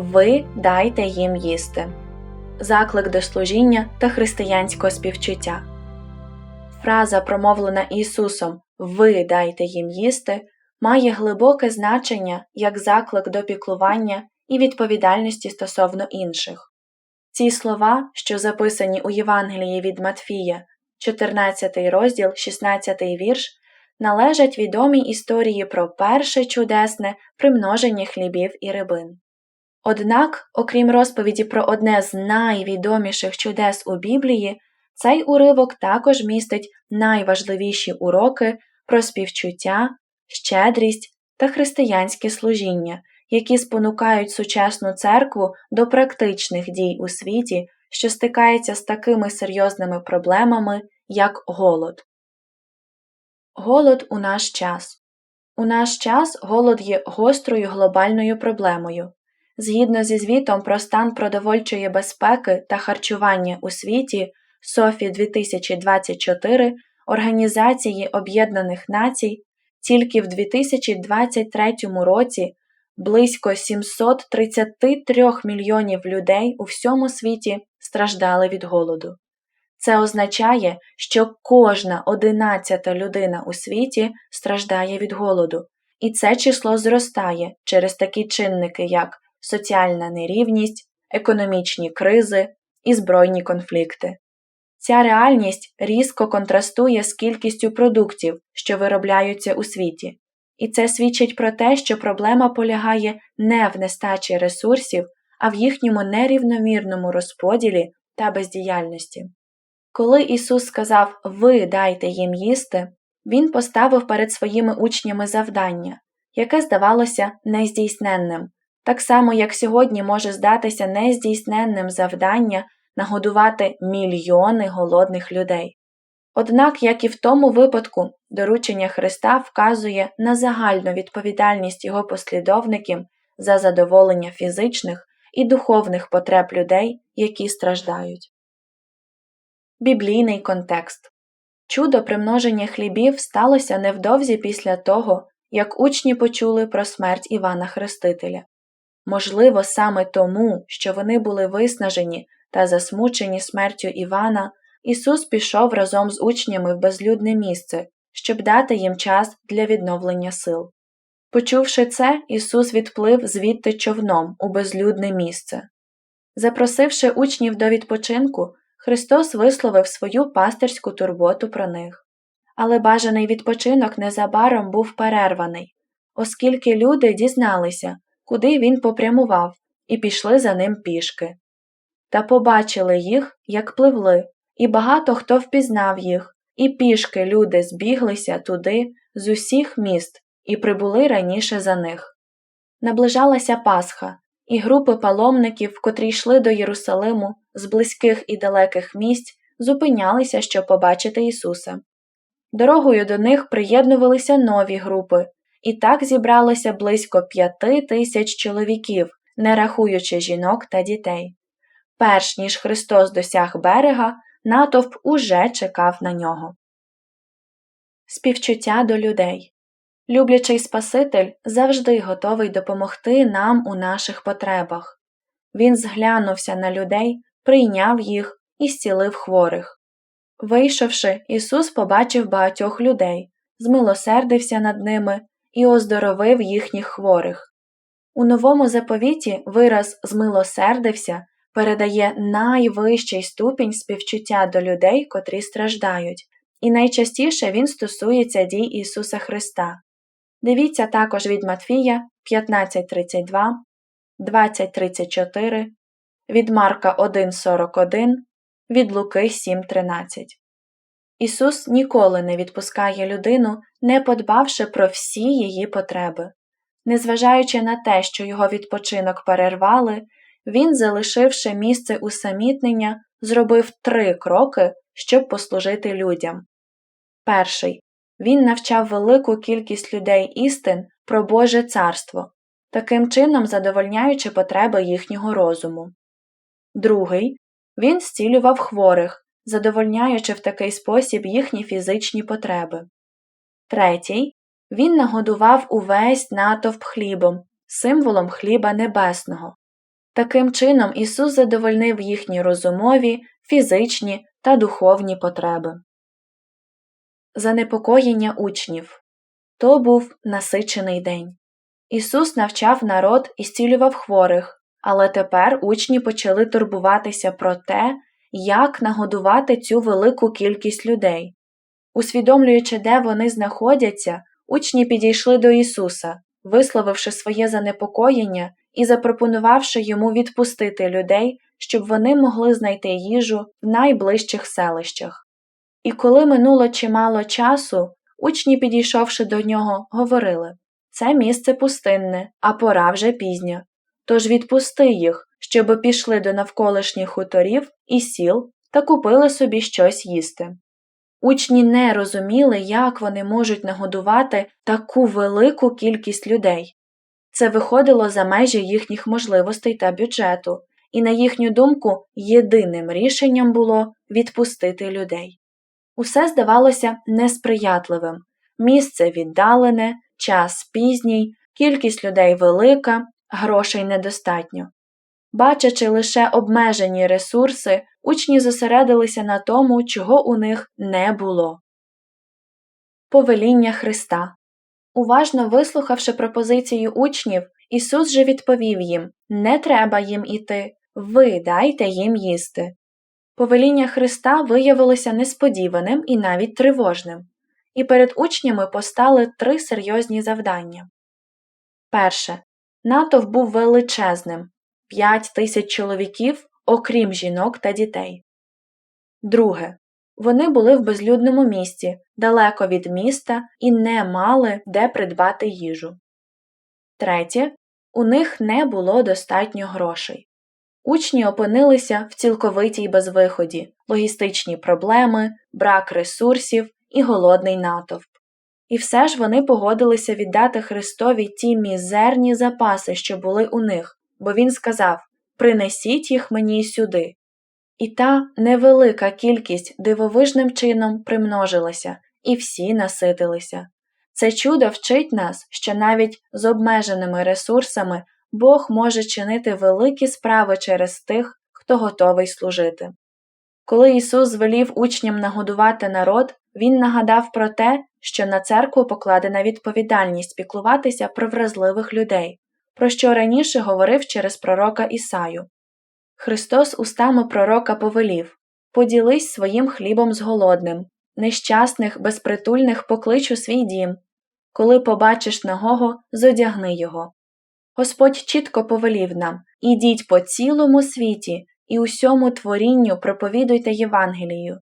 Ви дайте їм їсти. Заклик до служіння та християнського співчуття. Фраза, промовлена Ісусом Ви дайте їм їсти, має глибоке значення як заклик до піклування і відповідальності стосовно інших. Ці слова, що записані у Євангелії від Матфія, 14 розділ, 16 вірш, належать відомій історії про перше чудесне примноження хлібів і рибин. Однак, окрім розповіді про одне з найвідоміших чудес у Біблії, цей уривок також містить найважливіші уроки про співчуття, щедрість та християнське служіння, які спонукають сучасну церкву до практичних дій у світі, що стикається з такими серйозними проблемами, як голод. Голод у наш час. У наш час голод є гострою глобальною проблемою. Згідно зі звітом про стан продовольчої безпеки та харчування у світі СОФІ 2024 Організації Об'єднаних Націй, тільки в 2023 році близько 733 мільйонів людей у всьому світі страждали від голоду. Це означає, що кожна одинадцята людина у світі страждає від голоду, і це число зростає через такі чинники, як соціальна нерівність, економічні кризи і збройні конфлікти. Ця реальність різко контрастує з кількістю продуктів, що виробляються у світі, і це свідчить про те, що проблема полягає не в нестачі ресурсів, а в їхньому нерівномірному розподілі та бездіяльності. Коли Ісус сказав Ви дайте їм їсти, Він поставив перед своїми учнями завдання, яке здавалося нездійсненним, так само як сьогодні може здатися нездійсненним завдання нагодувати мільйони голодних людей. Однак, як і в тому випадку, доручення Христа вказує на загальну відповідальність його послідовників за задоволення фізичних і духовних потреб людей, які страждають. Біблійний контекст Чудо примноження хлібів сталося невдовзі після того, як учні почули про смерть Івана Хрестителя. Можливо, саме тому, що вони були виснажені та засмучені смертю Івана, Ісус пішов разом з учнями в безлюдне місце, щоб дати їм час для відновлення сил. Почувши це, Ісус відплив звідти човном у безлюдне місце. Запросивши учнів до відпочинку, Христос висловив свою пастирську турботу про них. Але бажаний відпочинок незабаром був перерваний, оскільки люди дізналися, куди він попрямував, і пішли за ним пішки. Та побачили їх, як пливли, і багато хто впізнав їх, і пішки люди збіглися туди з усіх міст і прибули раніше за них. Наближалася Пасха, і групи паломників, котрі йшли до Єрусалиму з близьких і далеких місць, зупинялися, щоб побачити Ісуса. Дорогою до них приєднувалися нові групи, і так зібралося близько п'яти тисяч чоловіків, не рахуючи жінок та дітей. Перш ніж Христос досяг берега, натовп уже чекав на нього. Співчуття до людей Люблячий Спаситель завжди готовий допомогти нам у наших потребах. Він зглянувся на людей, прийняв їх і зцілив хворих. Вийшовши, Ісус побачив багатьох людей, змилосердився над ними і оздоровив їхніх хворих. У новому заповіті вираз змилосердився передає найвищий ступінь співчуття до людей, котрі страждають, і найчастіше він стосується дій Ісуса Христа. Дивіться також від Матфія 15.32, 20.34, від Марка 1.41, від Луки 7.13. Ісус ніколи не відпускає людину, не подбавши про всі її потреби. Незважаючи на те, що його відпочинок перервали, він, залишивши місце усамітнення, зробив три кроки, щоб послужити людям. Перший він навчав велику кількість людей істин про Боже царство, таким чином задовольняючи потреби їхнього розуму. Другий він зцілював хворих, задовольняючи в такий спосіб їхні фізичні потреби. Третій він нагодував увесь натовп хлібом, символом хліба небесного. Таким чином Ісус задовольнив їхні розумові, фізичні та духовні потреби. Занепокоєння учнів то був насичений день. Ісус навчав народ і зцілював хворих, але тепер учні почали турбуватися про те, як нагодувати цю велику кількість людей. Усвідомлюючи, де вони знаходяться, учні підійшли до Ісуса, висловивши своє занепокоєння і запропонувавши йому відпустити людей, щоб вони могли знайти їжу в найближчих селищах. І коли минуло чимало часу, учні, підійшовши до нього, говорили це місце пустинне, а пора вже пізня. Тож відпусти їх, щоби пішли до навколишніх хуторів і сіл та купили собі щось їсти. Учні не розуміли, як вони можуть нагодувати таку велику кількість людей. Це виходило за межі їхніх можливостей та бюджету, і, на їхню думку, єдиним рішенням було відпустити людей. Усе здавалося несприятливим місце віддалене, час пізній, кількість людей велика, грошей недостатньо. Бачачи лише обмежені ресурси, учні зосередилися на тому, чого у них не було. Повеління Христа Уважно вислухавши пропозицію учнів, Ісус же відповів їм Не треба їм іти, ви дайте їм їсти. Повеління Христа виявилося несподіваним і навіть тривожним, і перед учнями постали три серйозні завдання. Перше. Натовп був величезним п'ять тисяч чоловіків, окрім жінок та дітей. Друге. Вони були в безлюдному місті, далеко від міста, і не мали де придбати їжу. Третє. У них не було достатньо грошей. Учні опинилися в цілковитій безвиході, логістичні проблеми, брак ресурсів і голодний натовп. І все ж вони погодилися віддати Христові ті мізерні запаси, що були у них, бо Він сказав Принесіть їх мені сюди. І та невелика кількість дивовижним чином примножилася, і всі наситилися. Це чудо вчить нас, що навіть з обмеженими ресурсами Бог може чинити великі справи через тих, хто готовий служити. Коли Ісус звелів учням нагодувати народ, Він нагадав про те, що на церкву покладена відповідальність піклуватися про вразливих людей, про що раніше говорив через пророка Ісаю. Христос устами пророка повелів Поділись своїм хлібом з голодним, нещасних, безпритульних поклич у свій дім. Коли побачиш нагого, зодягни його. Господь чітко повелів нам Ідіть по цілому світі і усьому творінню проповідуйте Євангелію.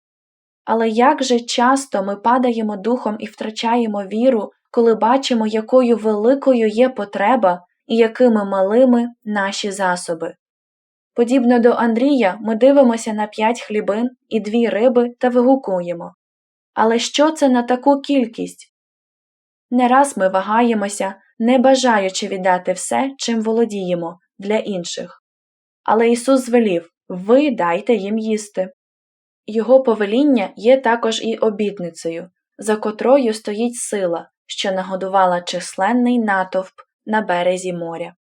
Але як же часто ми падаємо духом і втрачаємо віру, коли бачимо, якою великою є потреба і якими малими наші засоби. Подібно до Андрія, ми дивимося на п'ять хлібин і дві риби та вигукуємо. Але що це на таку кількість? Не раз ми вагаємося, не бажаючи віддати все, чим володіємо, для інших. Але Ісус звелів ви дайте їм їсти. Його повеління є також і обітницею, за котрою стоїть сила, що нагодувала численний натовп на березі моря.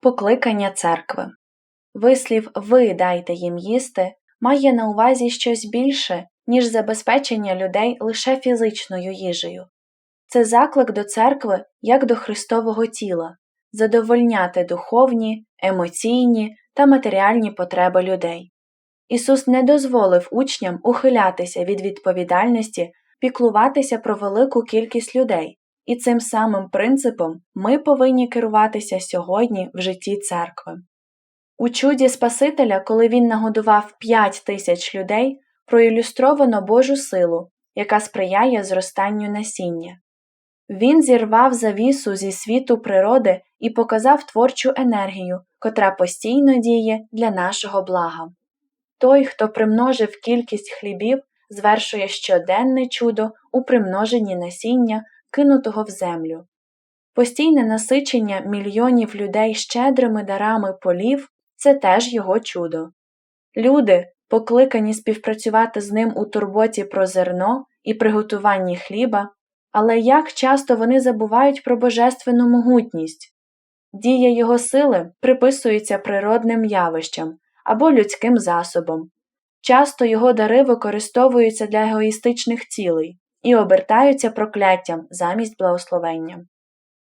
Покликання церкви Вислів Ви дайте їм їсти має на увазі щось більше, ніж забезпечення людей лише фізичною їжею. Це заклик до церкви як до Христового тіла, задовольняти духовні, емоційні та матеріальні потреби людей. Ісус не дозволив учням ухилятися від відповідальності, піклуватися про велику кількість людей, і цим самим принципом ми повинні керуватися сьогодні в житті церкви. У чуді Спасителя, коли він нагодував п'ять тисяч людей, проілюстровано Божу силу, яка сприяє зростанню насіння. Він зірвав завісу зі світу природи і показав творчу енергію, котра постійно діє для нашого блага. Той, хто примножив кількість хлібів, звершує щоденне чудо у примноженні насіння, кинутого в землю. Постійне насичення мільйонів людей щедрими дарами полів це теж його чудо. Люди, покликані співпрацювати з ним у турботі про зерно і приготуванні хліба, але як часто вони забувають про божественну могутність. дія його сили приписується природним явищам або людським засобам. Часто його дари використовуються для егоїстичних цілей і обертаються прокляттям замість благословення.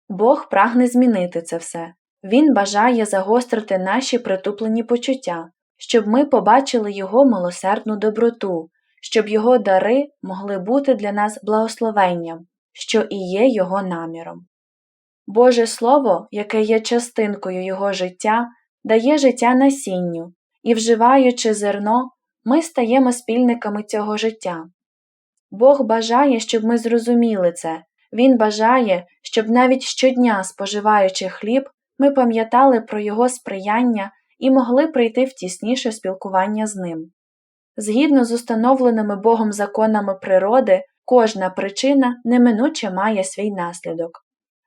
Бог прагне змінити це все. Він бажає загострити наші притуплені почуття, щоб ми побачили Його милосердну доброту, щоб Його дари могли бути для нас благословенням, що і є Його наміром. Боже Слово, яке є частинкою Його життя, дає життя насінню, і, вживаючи зерно, ми стаємо спільниками цього життя. Бог бажає, щоб ми зрозуміли це, Він бажає, щоб навіть щодня, споживаючи хліб, ми пам'ятали про Його сприяння і могли прийти в тісніше спілкування з ним. Згідно з установленими Богом законами природи, кожна причина неминуче має свій наслідок.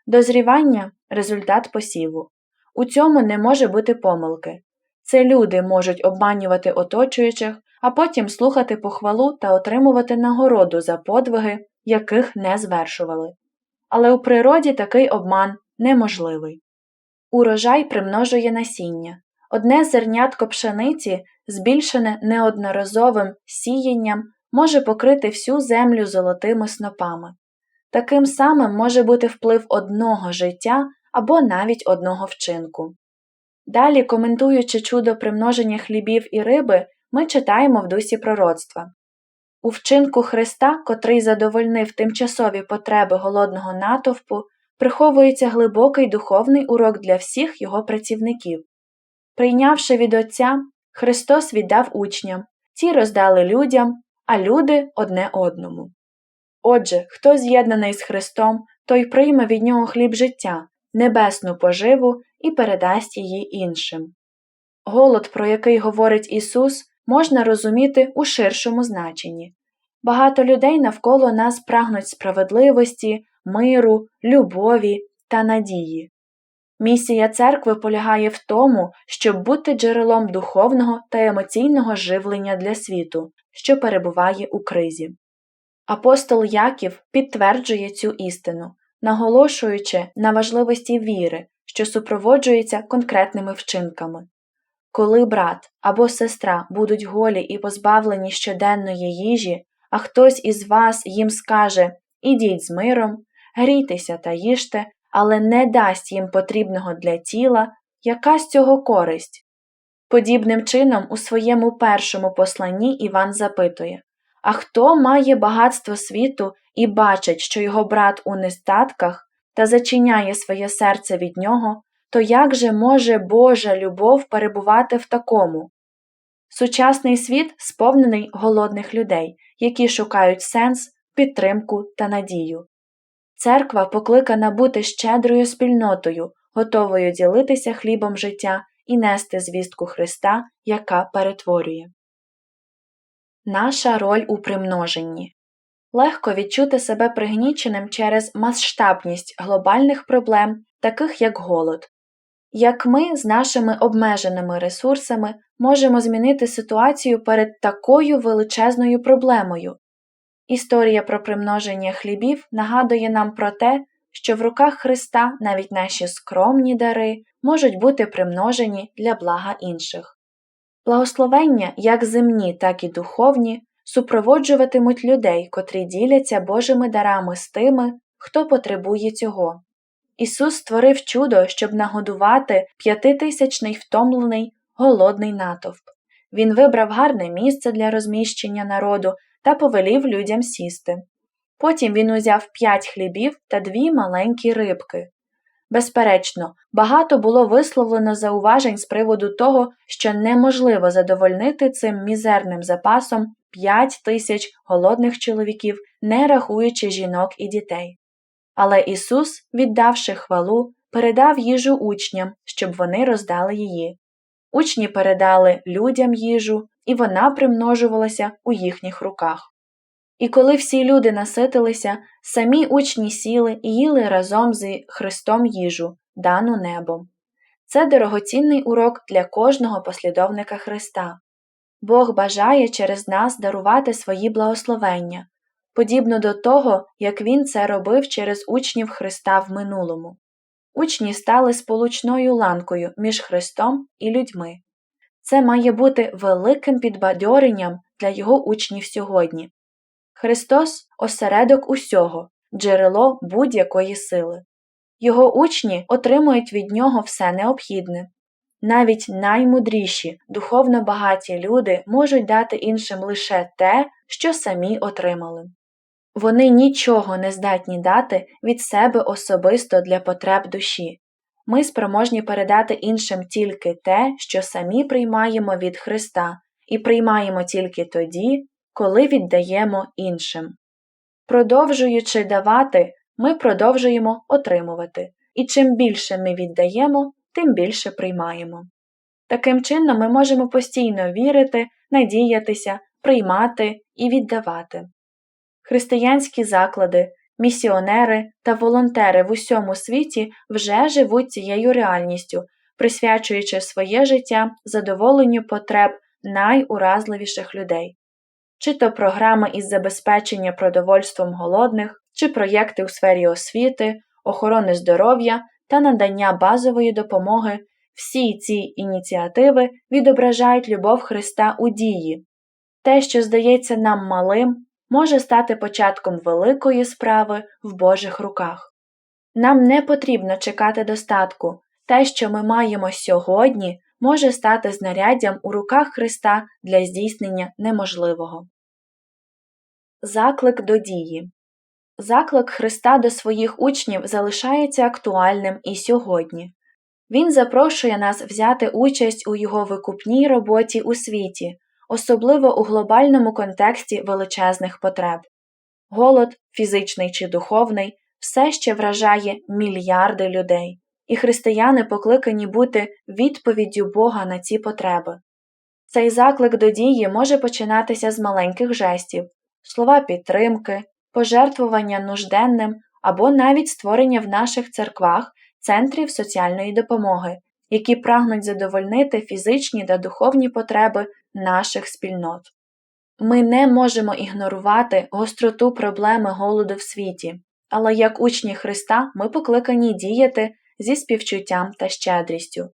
Дозрівання результат посіву. У цьому не може бути помилки. Це люди можуть обманювати оточуючих, а потім слухати похвалу та отримувати нагороду за подвиги, яких не звершували. Але у природі такий обман неможливий. Урожай примножує насіння. Одне зернятко пшениці, збільшене неодноразовим сіянням, може покрити всю землю золотими снопами. Таким самим може бути вплив одного життя або навіть одного вчинку. Далі, коментуючи чудо примноження хлібів і риби, ми читаємо в дусі пророцтва. У вчинку Христа, котрий задовольнив тимчасові потреби голодного натовпу, приховується глибокий духовний урок для всіх його працівників. Прийнявши від Отця, Христос віддав учням, ті роздали людям, а люди одне одному. Отже, хто з'єднаний з Христом, той прийме від нього хліб життя, небесну поживу і передасть її іншим. Голод, про який говорить Ісус, можна розуміти у ширшому значенні. Багато людей навколо нас прагнуть справедливості, миру, любові та надії. Місія церкви полягає в тому, щоб бути джерелом духовного та емоційного живлення для світу, що перебуває у кризі. Апостол Яків підтверджує цю істину, наголошуючи на важливості віри, що супроводжується конкретними вчинками. Коли брат або сестра будуть голі і позбавлені щоденної їжі, а хтось із вас їм скаже Ідіть з миром, грійтеся та їжте, але не дасть їм потрібного для тіла, яка з цього користь. Подібним чином, у своєму першому посланні Іван запитує А хто має багатство світу і бачить, що його брат у нестатках та зачиняє своє серце від нього, то як же може Божа любов перебувати в такому? Сучасний світ сповнений голодних людей, які шукають сенс, підтримку та надію. Церква покликана бути щедрою спільнотою, готовою ділитися хлібом життя і нести звістку Христа, яка перетворює. Наша роль у примноженні легко відчути себе пригніченим через масштабність глобальних проблем, таких як голод. Як ми з нашими обмеженими ресурсами можемо змінити ситуацію перед такою величезною проблемою, Історія про примноження хлібів нагадує нам про те, що в руках Христа навіть наші скромні дари можуть бути примножені для блага інших. Благословення, як земні, так і духовні, супроводжуватимуть людей, котрі діляться Божими дарами з тими, хто потребує цього. Ісус створив чудо, щоб нагодувати п'ятитисячний втомлений, голодний натовп. Він вибрав гарне місце для розміщення народу та повелів людям сісти. Потім він узяв п'ять хлібів та дві маленькі рибки. Безперечно, багато було висловлено зауважень з приводу того, що неможливо задовольнити цим мізерним запасом п'ять тисяч голодних чоловіків, не рахуючи жінок і дітей. Але Ісус, віддавши хвалу, передав їжу учням, щоб вони роздали її. Учні передали людям їжу, і вона примножувалася у їхніх руках. І коли всі люди наситилися, самі учні сіли і їли разом з Христом їжу, дану небом. Це дорогоцінний урок для кожного послідовника Христа. Бог бажає через нас дарувати свої благословення, подібно до того, як Він це робив через учнів Христа в минулому. учні стали сполучною ланкою між Христом і людьми. Це має бути великим підбадьоренням для його учнів сьогодні. Христос осередок усього, джерело будь-якої сили. Його учні отримують від нього все необхідне. Навіть наймудріші, духовно багаті люди можуть дати іншим лише те, що самі отримали. Вони нічого не здатні дати від себе особисто для потреб душі. Ми спроможні передати іншим тільки те, що самі приймаємо від Христа, і приймаємо тільки тоді, коли віддаємо іншим. Продовжуючи давати, ми продовжуємо отримувати, і чим більше ми віддаємо, тим більше приймаємо. Таким чином ми можемо постійно вірити, надіятися, приймати і віддавати. Християнські заклади, місіонери та волонтери в усьому світі вже живуть цією реальністю, присвячуючи своє життя задоволенню потреб найуразливіших людей. Чи то програми із забезпечення продовольством голодних, чи проєкти у сфері освіти, охорони здоров'я та надання базової допомоги, всі ці ініціативи відображають любов Христа у дії. Те, що здається нам малим, може стати початком великої справи в Божих руках. Нам не потрібно чекати достатку, те, що ми маємо сьогодні, може стати знаряддям у руках Христа для здійснення неможливого. Заклик до дії Заклик Христа до своїх учнів залишається актуальним і сьогодні. Він запрошує нас взяти участь у його викупній роботі у світі, особливо у глобальному контексті величезних потреб. Голод, фізичний чи духовний, все ще вражає мільярди людей, і християни покликані бути відповіддю Бога на ці потреби. Цей заклик до дії може починатися з маленьких жестів, слова підтримки, пожертвування нужденним або навіть створення в наших церквах центрів соціальної допомоги, які прагнуть задовольнити фізичні та духовні потреби наших спільнот. Ми не можемо ігнорувати гостроту проблеми голоду в світі, але як учні Христа ми покликані діяти зі співчуттям та щедрістю.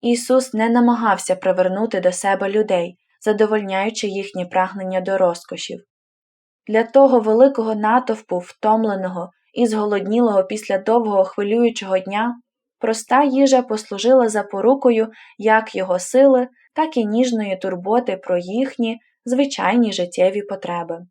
Ісус не намагався привернути до себе людей, задовольняючи їхні прагнення до розкошів. Для того великого натовпу, втомленого і зголоднілого після довгого хвилюючого дня, проста їжа послужила запорукою як його сили, так і ніжної турботи про їхні звичайні життєві потреби.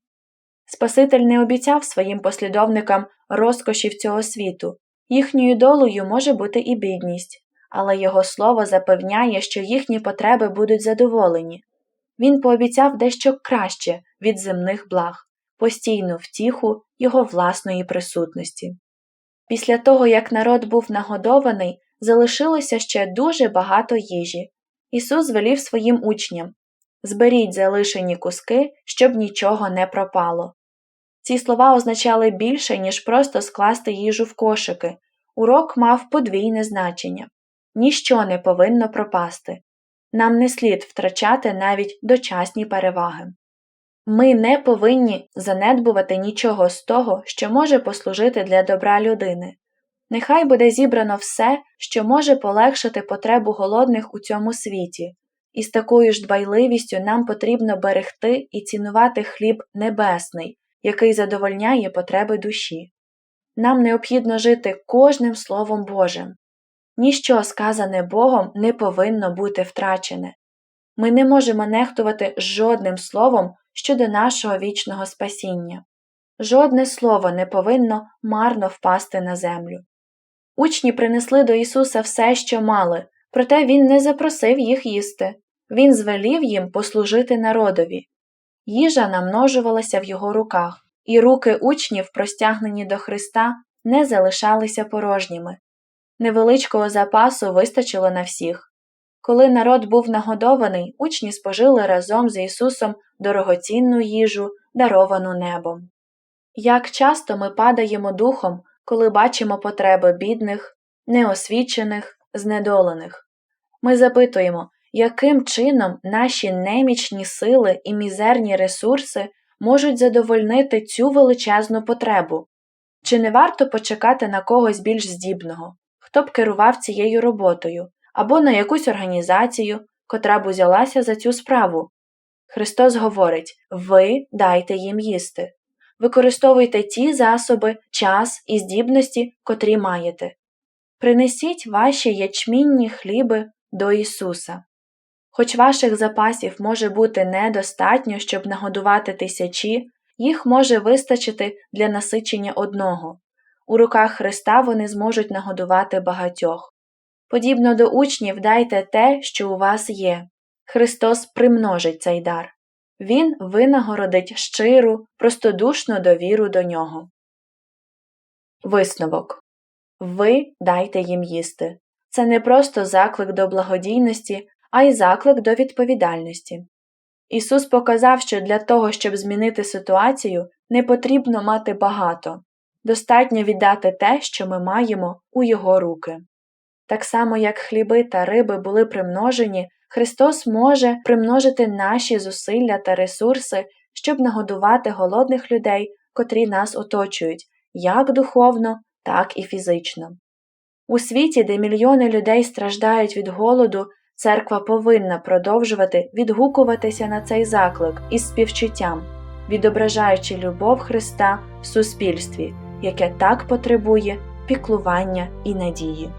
Спаситель не обіцяв своїм послідовникам розкошів цього світу, їхньою долею може бути і бідність, але його слово запевняє, що їхні потреби будуть задоволені. Він пообіцяв дещо краще від земних благ, постійну втіху його власної присутності. Після того, як народ був нагодований, залишилося ще дуже багато їжі. Ісус звелів своїм учням Зберіть залишені куски, щоб нічого не пропало. Ці слова означали більше, ніж просто скласти їжу в кошики. Урок мав подвійне значення ніщо не повинно пропасти. Нам не слід втрачати навіть дочасні переваги. Ми не повинні занедбувати нічого з того, що може послужити для добра людини. Нехай буде зібрано все, що може полегшити потребу голодних у цьому світі, і з такою ж дбайливістю нам потрібно берегти і цінувати хліб небесний, який задовольняє потреби душі. Нам необхідно жити кожним Словом Божим. Ніщо сказане Богом не повинно бути втрачене. Ми не можемо нехтувати жодним словом щодо нашого вічного спасіння. Жодне слово не повинно марно впасти на землю. Учні принесли до Ісуса все, що мали, проте Він не запросив їх їсти, Він звелів їм послужити народові. Їжа намножувалася в його руках, і руки учнів, простягнені до Христа, не залишалися порожніми. Невеличкого запасу вистачило на всіх. Коли народ був нагодований, учні спожили разом з Ісусом дорогоцінну їжу, даровану небом. Як часто ми падаємо духом, коли бачимо потреби бідних, неосвічених, знедолених. Ми запитуємо, яким чином наші немічні сили і мізерні ресурси можуть задовольнити цю величезну потребу? Чи не варто почекати на когось більш здібного? хто б керував цією роботою, або на якусь організацію, котра б узялася за цю справу. Христос говорить Ви дайте їм їсти. Використовуйте ті засоби, час і здібності, котрі маєте. Принесіть ваші ячмінні хліби до Ісуса. Хоч ваших запасів може бути недостатньо, щоб нагодувати тисячі, їх може вистачити для насичення одного. У руках Христа вони зможуть нагодувати багатьох. Подібно до учнів дайте те, що у вас є. Христос примножить цей дар. Він винагородить щиру, простодушну довіру до нього. Висновок Ви дайте їм їсти. Це не просто заклик до благодійності, а й заклик до відповідальності. Ісус показав, що для того, щоб змінити ситуацію, не потрібно мати багато, достатньо віддати те, що ми маємо у Його руки. Так само, як хліби та риби були примножені, Христос може примножити наші зусилля та ресурси, щоб нагодувати голодних людей, котрі нас оточують, як духовно, так і фізично. У світі, де мільйони людей страждають від голоду, церква повинна продовжувати відгукуватися на цей заклик із співчуттям, відображаючи любов Христа в суспільстві, яке так потребує піклування і надії.